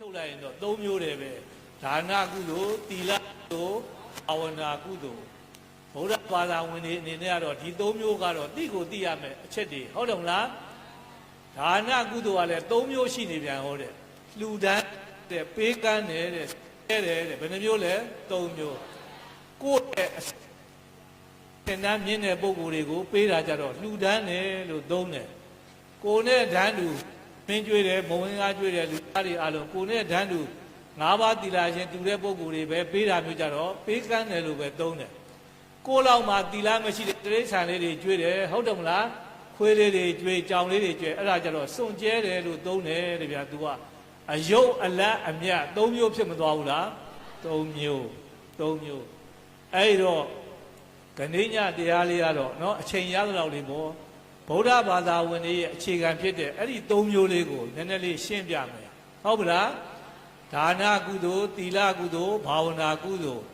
ချုပ်လိုက်ရင်တော့၃မျိုးတယ်ပဲဒါနကုသိုလ်သီလကုသိုလ်ဘာဝနာကုသိုလ်ဘုရားဘာသာဝင်တွေအနေနဲ့ကတော့ဒီ၃မျိုးကတော့သိကိုသိရမယ်အချက်တွေဟုတ်တယ်မလားဒါနကုသိုလ်ကလည်း၃မျိုးရှိနေပြန်ဟုတ်တယ်လှူဒန်းတဲ့ပေးကမ်းတယ်တဲ့ဆဲတယ်တဲ့ဘယ်နှမျိုးလဲ၃မျိုးကိုယ့်ရဲ့အသင်္ဍန်းမြင့်တဲ့ပုံကိုယ်တွေကိုပေးတာကြတော့လှူဒန်းတယ်လို့သုံးတယ်ကိုယ်နဲ့ဓာန်တူ မင်းကျွေးတယ်မဝင်ကားကျွေးတယ်လူသားတွေအလုံးကိုယ်နဲ့ဓာန်တူငါးပါးသီလရှင်တူတဲ့ပုံကိုယ်တွေပဲပေးတာမျိုးကြတော့ပေးကမ်းတယ်လို့ပဲသုံးတယ်ကိုယ်လောက်မှသီလမရှိတဲ့တိရစ္ဆာန်လေးတွေကျွေးတယ်ဟုတ်တယ်မလားခွေးလေးတွေကျွေးကြောင်လေးတွေကျွေးအဲ့ဒါကြတော့စွန့်ကြဲတယ်လို့သုံးတယ်တဲ့ဗျာ तू ကအယုတ်အလတ်အမြတ်၃မျိုးဖြစ်မသွားဘူးလား၃မျိုး၃မျိုးအဲ့ဒီတော့ဂဏိညတရားလေးကတော့เนาะအချိန်ရသလောက်လေးပေါ့ ဗုဒ္ဓဘာသာဝင်တွေရဲ့အခြေခံဖြစ်တဲ့အဲ့ဒီ၃မျိုးလေးကိုနည်းနည်းလေးရှင်းပြမယ်ဟုတ်ပလားဒါနကုသိုလ်သီလကုသိုလ်ဘာဝနာကုသိုလ်